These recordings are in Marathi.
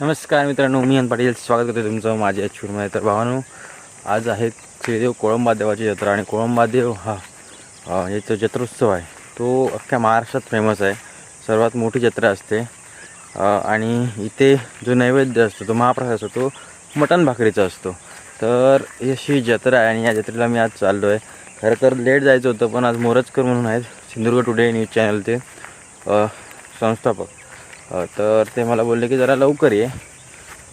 नमस्कार मित्रांनो मी अन पाटील. स्वागत करतो तुमचं माझ्या छुरमध्ये तर भावानो आज आहे श्रीदेव कोळंबादेवाची जत्रा आणि कोळंबादेव हा याचा जत्रोत्सव आहे. तो अख्ख्या महाराष्ट्रात फेमस आहे. सर्वात मोठी जत्रा असते. आणि इथे जो नैवेद्य असतो तो महाप्रसाद असतो तो मटण भाकरीचा असतो. तर अशी जत्रा आहे आणि या जत्रेला मी आज चाललो आहे खरं तर लेट जायचं होतं पण आज मोरजकर म्हणून आहेत सिंधुदुर्ग टुडे न्यूज चॅनलचे संस्थापक. तर ते मला बोलले की जरा लवकर ये.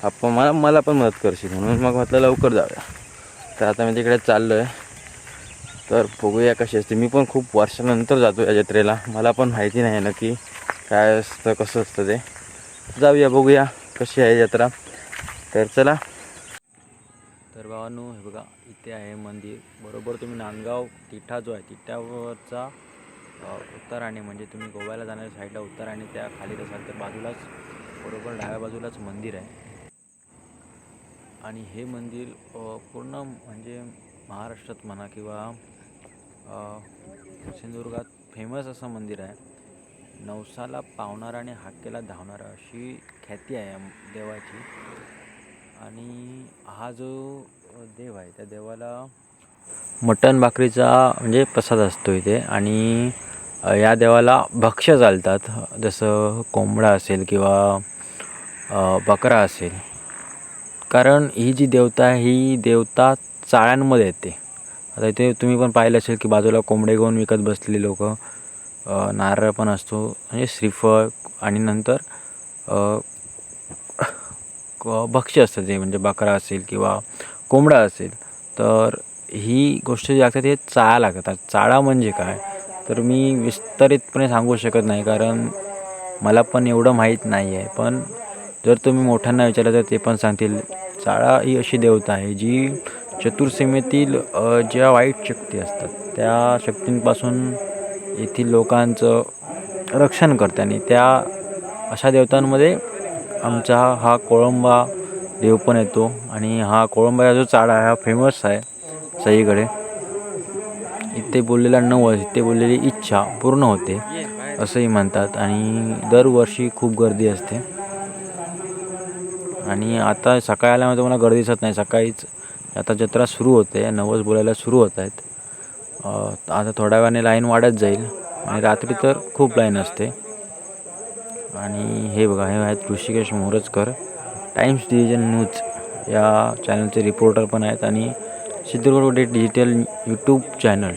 आपण मला मला पण मदत करशील म्हणून मग म्हटलं लवकर जाऊया. तर आता मी तिकडे चाललो आहे तर बघूया कशी असते. मी पण खूप वर्षानंतर जातो या जत्रेला. मला पण माहिती नाही नक्की काय असतं कसं असतं ते. जाऊया बघूया कशी आहे जत्रा. तर चला. तर भावांनो हे बघा इथे आहे मंदिर. बरोबर तुम्ही नांदगाव तिठा जो आहे तिठावरचा उत्तराने उत्तराणे म्हणजे तुम्ही गोव्याला जाणाऱ्या साईडला उत्तराणे त्या खाली असाल तर बाजूलाच बरोबर डाव्या बाजूलाच मंदिर आहे. आणि हे मंदिर पूर्ण म्हणजे महाराष्ट्रात म्हणा किंवा सिंधुदुर्गात फेमस असं मंदिर आहे. नवसाला पावणारा आणि हाकेला धावणारा अशी ख्याती आहे देवाची. आणि हा जो देव आहे त्या देवाला मटण भाकरीचा म्हणजे प्रसाद असतो इथे. आणि या देवाला भक्ष्य चालतात. जसं कोंबडा असेल किंवा बकरा असेल. कारण ही जी देवता आहे ही देवता चाळ्यांमध्ये येते. आता इथे तुम्ही पण पाहिलं असेल की बाजूला कोंबडे घेऊन विकत बसलेले लोक नारळ पण असतो. म्हणजे श्रीफळ आणि नंतर क- भक्ष्य असतं ते म्हणजे बकरा असेल किंवा कोंबडा असेल. तर ही गोष्ट जी लागतात हे चाळा लागतात. चाळा म्हणजे काय? तर मी विस्तारितपणे सांगू शकत नाही कारण मला पण एवढं माहीत नाही आहे. पण जर तुम्ही मोठ्यांना विचारलं तर ते पण सांगतील चाळा ही अशी देवता आहे जी चतुर्सीमेतील ज्या वाईट शक्ती असतात त्या शक्तींपासून येथील लोकांचं रक्षण करते आणि त्या अशा देवतांमध्ये आमचा हा कोळंबा देव पण येतो आणि हा कोळंबा जो चाळा आहे हा फेमस आहे सगळीकडे. इथे बोललेला नवस इथे बोललेली इच्छा पूर्ण होते असंही म्हणतात. आणि दरवर्षी खूप गर्दी असते. आणि आता सकाळी आल्यामुळे तुम्हाला गर्दी दिसत नाही. सकाळीच आता जत्रा सुरू होते. नवस बोलायला सुरू होत आहेत. आता थोड्या वेळाने लाईन वाढत जाईल. आणि रात्री तर खूप लाईन असते. आणि हे बघा हे आहेत Rishikesh Morajkar. Times division news या चॅनलचे रिपोर्टर पण आहेत. आणि सिद्धुदुर्ग डिजिटल यूट्यूब चॅनल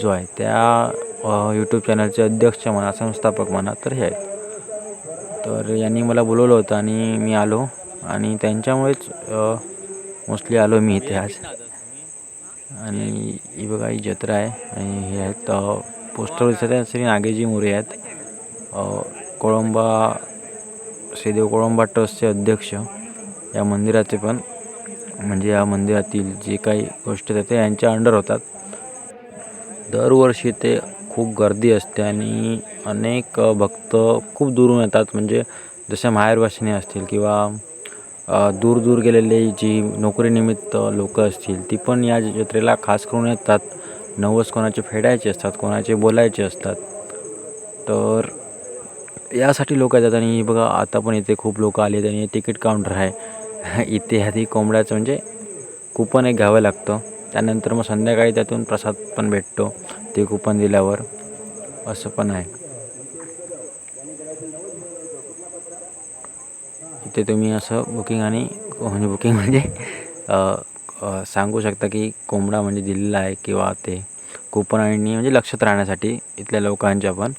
जो आहे त्या यूट्यूब चॅनलचे अध्यक्ष म्हणा संस्थापक म्हणा तर हे आहेत. तर यांनी मला बोलवलं होतं आणि मी आलो आणि त्यांच्यामुळेच मोस्टली आलो मी इथे आज. आणि ही बघा ही जत्रा आहे आणि हे आहेत पोस्टर दिसत आहे श्री नागेजी मोरे आहेत. कोळंबा श्रीदेव कोळंबा ट्रस्टचे अध्यक्ष या मंदिराचे पण. म्हणजे या मंदिरातील जे काही गोष्टी आहेत ते यांच्या अंडर होतात. दरवर्षी ते खूप गर्दी असते आणि अनेक भक्त खूप दुरून येतात. म्हणजे जशा माहेरवासिनी असतील किंवा दूर दूर गेलेले जी नोकरीनिमित्त लोक असतील ती पण या जत्रेला खास करून येतात. नवस कोणाचे फेडायचे असतात कोणाचे बोलायचे असतात. तर यासाठी लोक येतात आणि बघा आता पण इथे खूप लोक आले आहेत आणि तिकीट काउंटर आहे. इथे कोंबड्याचं म्हणजे कुपन एक घ्यावं लागतं. त्यानंतर मग संध्याकाळी त्यातून प्रसाद पण भेटतो. ते कुपन दिल्यावर. असं पण आहे. इथे तुम्ही असं बुकिंग आणि म्हणजे बुकिंग म्हणजे सांगू शकता की कोंबडा म्हणजे दिलेला आहे किंवा ते कुपन आणि म्हणजे लक्षात राहण्यासाठी इथल्या लोकांच्या पण.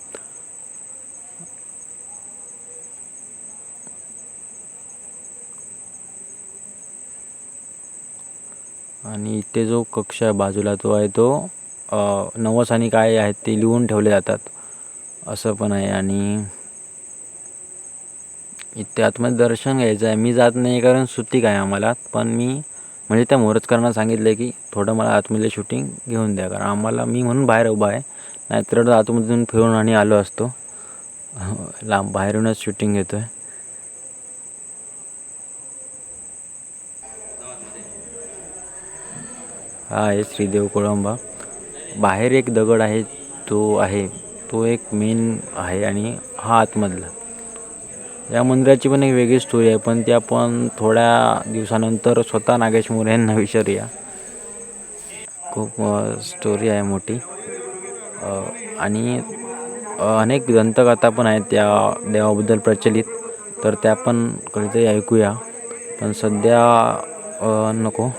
आणि इथे जो कक्ष आहे बाजूला तो आहे तो नवस आणि काय आहेत ते लिहून ठेवले जातात. असं पण आहे आणि इथे आतमध्ये दर्शन घ्यायचं आहे. मी जात नाही कारण सुट्टी काय आम्हाला. पण मी म्हणजे त्या मोरजकरांना सांगितलं की थोडं मला आतमधले शूटिंग घेऊन द्या. कारण आम्हाला मी म्हणून बाहेर उभा आहे. नाहीतर आतमधून फिरून आणि आलो असतो. लांब बाहेरूनच शूटिंग घेतो आहे हा आहे श्रीदेव कोळंबा. बाहेर एक दगड आहे तो आहे. तो एक मेन आहे आणि हा आतमधला. या मंदिराची पण एक वेगळी स्टोरी आहे पण ती आपण थोड्या दिवसानंतर स्वतः नागेश मोरे यांना विचारूया. खूप स्टोरी आहे मोठी. आणि अनेक दंतकथा पण आहेत त्या देवाबद्दल प्रचलित. तर त्या पण कधीतरी ऐकूया. पण सध्या नको.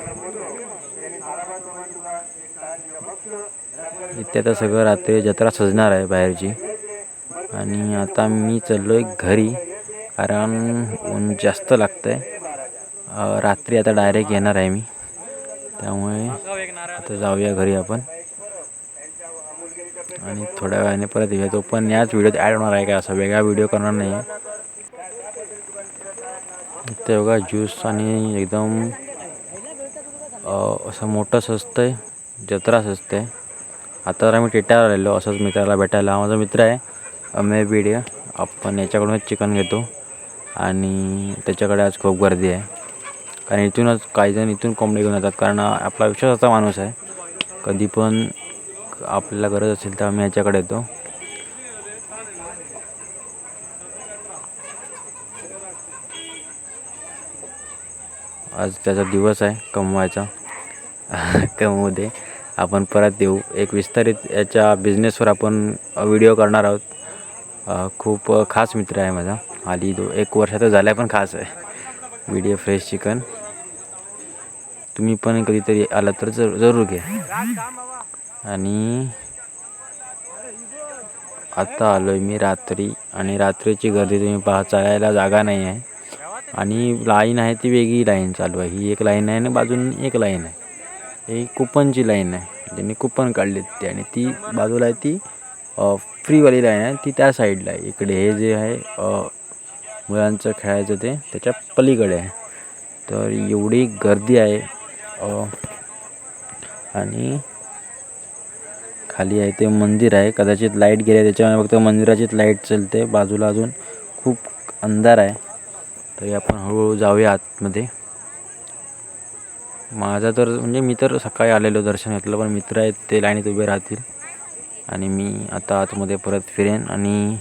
ते आता सगळं रात्री जत्रा सजणार आहे बाहेरची. आणि आता मी चाललो आहे घरी कारण ऊन जास्त लागतं आहे रात्री आता डायरेक्ट येणार आहे मी. त्यामुळे आता जाऊया घरी आपण. आणि थोड्या वेळाने परत येऊया. तो पण याच व्हिडिओत ॲड होणार आहे का? असा वेगळा व्हिडिओ करणार नाही. आहे इथे बघा ज्यूस आणि एकदम असं मोठं सजतं आहे जत्रा सजतं आहे आता जर आम्ही टेट्यावर आलेलो असंच मित्राला भेटायला. हा माझा मित्र आहे अमेय बीड. आपण याच्याकडूनच चिकन घेतो. आणि त्याच्याकडे आज खूप गर्दी आहे. कारण इथूनच काही जण इथून कोंबडी घेऊन येतात. कारण आपला विश्वासाचा माणूस आहे. कधी पण आपल्याला गरज असेल तर आम्ही याच्याकडे येतो. आज त्याचा दिवस आहे कमवायचा. कमवू दे. आपण परत येऊ. एक विस्तारित याच्या बिझनेसवर आपण व्हिडिओ करणार आहोत. खूप खास मित्र आहे माझा. आली दो एक वर्षाचा झाला पण खास आहे. व्हिडिओ फ्रेश चिकन तुम्ही पण कधीतरी आला तर जर जरूर घ्या. आणि आत्ता आलो आहे मी रात्री आणि रात्रीची गर्दी तुम्ही पहा चालायला जागा नाही आहे आणि लाईन आहे ती वेगळी लाईन चालू आहे. ही एक लाईन आहे आणि बाजून एक लाईन आहे. ही कुपनची लाईन आहे. त्यांनी कुपन काढली ती आणि ती बाजूला आहे ती फ्रीवाली लाईन आहे. ती त्या साईडला आहे. इकडे हे जे आहे मुलांचं खेळायचं ते त्याच्या पलीकडे आहे. तर एवढी गर्दी आहे आणि खाली आहे ते मंदिर आहे. कदाचित लाइट गेली आहे त्याच्यामुळे फक्त मंदिराचीच लाइट चालते. बाजूला अजून खूप अंधार आहे. तरी आपण हळूहळू जाऊया आतमध्ये. माझा तर म्हणजे मी तर सकाळी आलेलो दर्शन घेतलं पण मित्र आहेत ते लाईनीत उभे राहतील. आणि मी आता आतमध्ये परत फिरेन आणि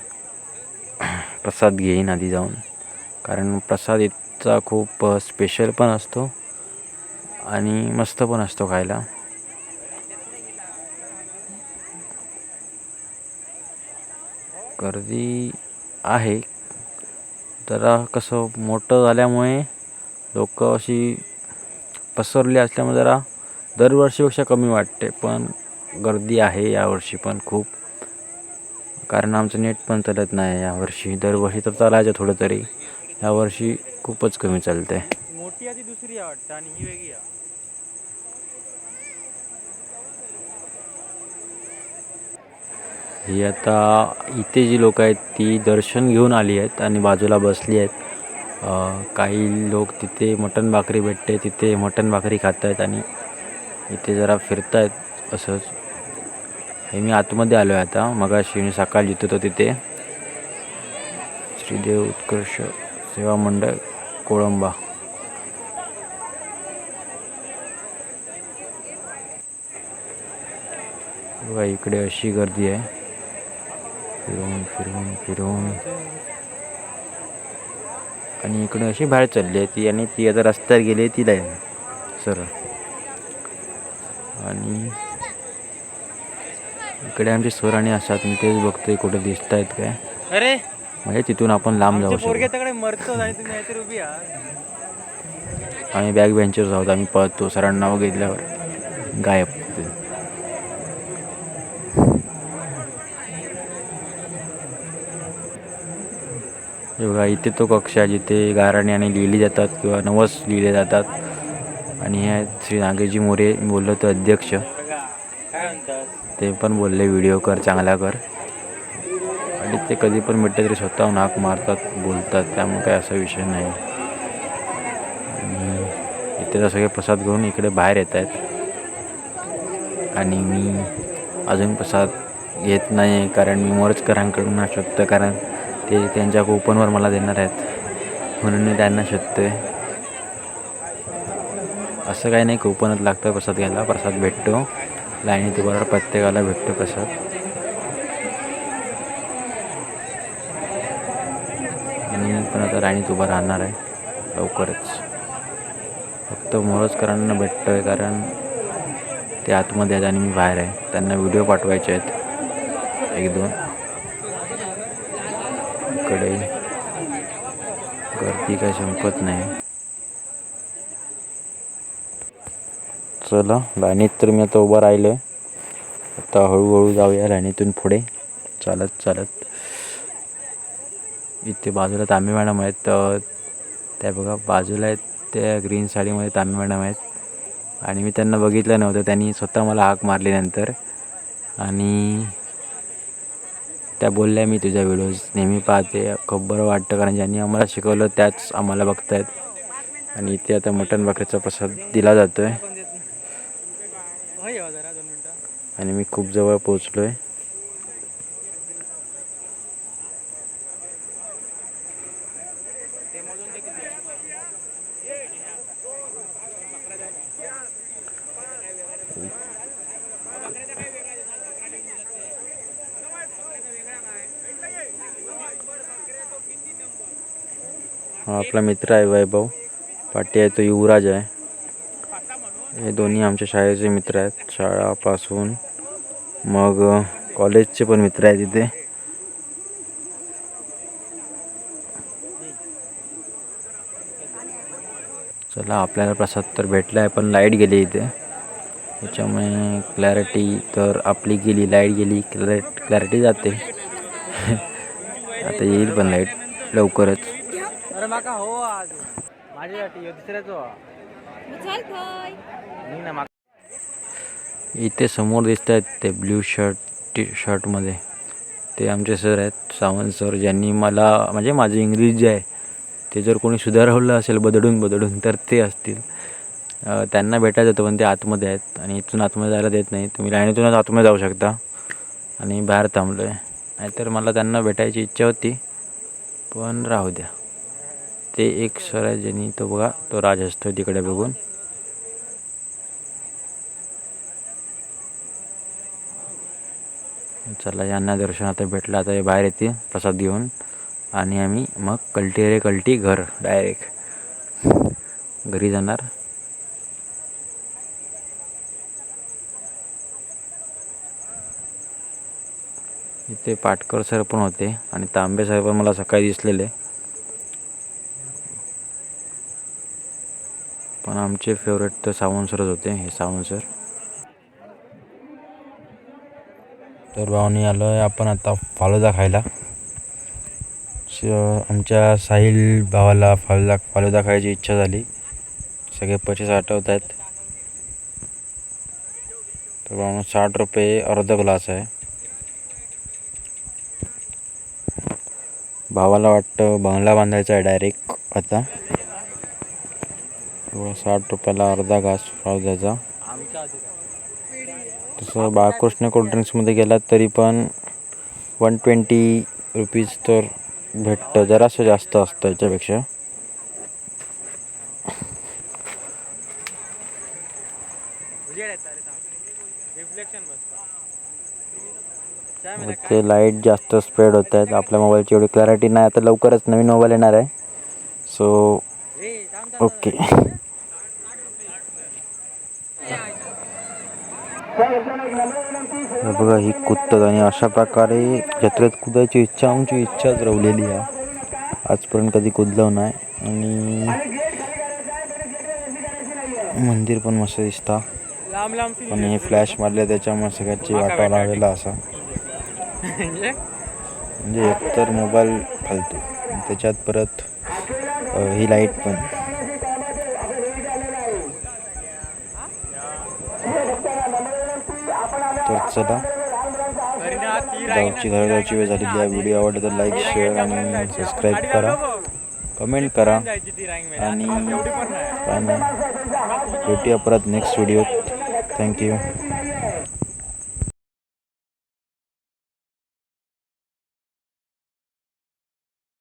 प्रसाद घेईन आधी जाऊन. कारण प्रसाद इतका खूप स्पेशल पण असतो आणि मस्त पण असतो खायला. गर्दी आहे. जरा कसं मोठं झाल्यामुळे लोक अशी पसरली असल्यामुळे जरा दरवर्षीपेक्षा कमी वाटते पण गर्दी आहे यावर्षी पण खूप. कारण आमचं नेट पण चालत नाही यावर्षी. दरवर्षी तर चालायचं थोडं तरी यावर्षी खूपच कमी चालतं. आहे मोठी आधी दुसरी वाटतं आणि ही वेगळी ही आता इथे जी लोक आहेत ती दर्शन घेऊन आली आहेत आणि बाजूला बसली आहेत. काही लोक तिथे मटण भाकरी भेटते तिथे मटण भाकरी खात आहेत आणि इथे जरा फिरत आहेत असंच. हे मी आतमध्ये आलो आहे आता. मग मी सकाळ जिथं होतो तिथे. श्रीदेव उत्कर्ष सेवा मंडळ कोळंबा. बघा इकडे अशी गर्दी आहे. फिरवून फिरवून फिरवून आणि इकडे अशी बाहेर चालली आहे ती आणि ती आता रस्त्यावर गेली आहे ती लाईन. सरळ. आणि इकडे आमचे सर आणि असतात मी तेच बघतोय कुठे दिसत आहेत काय. अरे! म्हणजे तिथून आपण लांब जाऊ शकतो. आम्ही बॅक बेंचर्स आहोत आम्ही पळतो सरांना बघितल्यावर. गायब. योगा इथे तो कक्ष आहे जिथे गाराण्याने आणि लिहिली जातात किंवा नवस लिहिले जातात. आणि हे श्री नागेशजी मोरे बोललो तो अध्यक्ष. ते पण बोलले व्हिडिओ कर चांगला कर. आणि ते कधी पण मिटले तरी स्वतःहून हाक मारतात बोलतात. त्यामुळे काय असा विषय नाही. इथे तर सगळे प्रसाद घेऊन इकडे बाहेर येत आहेत. आणि मी अजून प्रसाद घेत नाही कारण मी मोरजकरांकडून शकतं कारण ते त्यांच्या कुपनवर मला देणार आहेत. म्हणून मी त्यांना शोधतो आहे असं काही नाही कुपनच लागतं प्रसाद घ्यायला. प्रसाद भेटतो. लाईनीत बरोबर प्रत्येकाला भेटतो प्रसाद. आणि पण आता राणीत उभं राहणार आहे. लवकरच. फक्त मोरजकरांना भेटतो आहे कारण ते आतमध्ये आहेत आणि मी बाहेर आहे. त्यांना व्हिडिओ पाठवायचे आहेत. एक दोन. इकडे. गर्दी काय संपत नाही. चला लाईनीत तर मी आता उभा राहिलो आहे आता हळूहळू जाऊया लाईनीतून पुढे. चालत चालत. इथे बाजूला तांबे मॅडम आहेत तर त्या बघा बाजूला आहेत त्या ग्रीन साडीमध्ये तांबे मॅडम आहेत. आणि मी त्यांना बघितलं नव्हतं त्यांनी स्वतः मला हाक मारली नंतर. आणि त्या बोलल्या मी तुझ्या व्हिडिओज नेहमी पाहते. खूप बरं वाटतं कारण ज्यांनी आम्हाला शिकवलं त्याच आम्हाला बघतायत. आणि इथे आता मटण बकरीचा प्रसाद दिला जातो आहे आणि मी खूप जवळ पोचलो आहे Thank you. हा आपला मित्र आहे वैभव. पाटी आहे तो युवराज आहे. हे दोन्ही आमच्या शाळेचे मित्र आहेत. शाळापासून मग कॉलेजचे पण मित्र आहेत इथे. चला आपल्याला प्रसाद तर भेटला आहे पण लाइट गेली इथे. त्याच्यामुळे क्लॅरिटी तर आपली गेली लाइट गेली क्लॅ क्लॅरिटी जाते. आता येईल पण लाइट लवकरच. माका हो आज. माझ्यासाठी दुसऱ्याचो. निघ ना माका इथे समोर दिसत आहेत ते ब्ल्यू शर्ट टी शर्टमध्ये. ते आमचे सर आहेत सावंत सर ज्यांनी मला म्हणजे माझे इंग्लिश जे आहे ते जर कोणी सुधारवलं असेल बदडून बदडून तर ते असतील. त्यांना भेटायचं होतं पण ते आतमध्ये आहेत आणि इथून आतमध्ये जायला देत नाही तुम्ही लाईनीतूनच आतमध्ये जाऊ शकता. आणि बाहेर थांबलो आहे नाहीतर मला त्यांना भेटायची इच्छा होती पण राहू द्या. ते एक सर आहे ज्यांनी तो बघा तो राज असतो तिकडे बघून. चला यांना दर्शन आता भेटलं आता हे बाहेर येते प्रसाद घेऊन. आणि आम्ही मग कल्टी रे कल्टी घर डायरेक्ट घरी जाणार. इथे पाटकर सर पण होते आणि तांबे सर पण मला सकाळी दिसलेले. पण आमचे फेवरेट तर सावंत सरच होते हे सावंत सर. तर भावनी आलो आहे आपण आता फालुदा खायला. आमच्या साहिल भावाला फालुदा फालुदा खायची इच्छा झाली. सगळे पैसे साठवत आहेत तर भावना साठ रुपये अर्धा ग्लास आहे. भावाला वाटतं बंगला बांधायचा आहे डायरेक्ट आता. साठ रुपयाला अर्धा घास फालुद्याचा द्यायचा. तसं बाळकृष्ण कोल्ड्रिंक्समध्ये गेलात तरी पण वन ट्वेंटी रुपीज तर भेटतं. जरासं जास्त असतं याच्यापेक्षा. ते लाइट जास्त स्प्रेड होत आहेत. आपल्या मोबाईलची एवढी क्लॅरिटी नाही. आता लवकरच नवीन मोबाईल येणार आहे. सो ओके हे बघा ही कुदतात आणि अशा प्रकारे जत्रेत कुदायची इच्छा आमची इच्छाच रवलेली आहे. आजपर्यंत कधी कुदलो नाही आणि मंदिर पण मस्त दिसता. पण हे फ्लॅश मारले त्याच्यामुळे सगळ्याची वाटा लावलेला असा. म्हणजे एकतर मोबाईल फालतो. त्याच्यात परत ही लाइट पण. चला गावची घरगावची वेळ झालेली आहे. व्हिडिओ आवडला तर लाईक शेअर आणि सबस्क्राईब करा. कमेंट करा. आणि भेटूया परत नेक्स्ट व्हिडिओ थँक्यू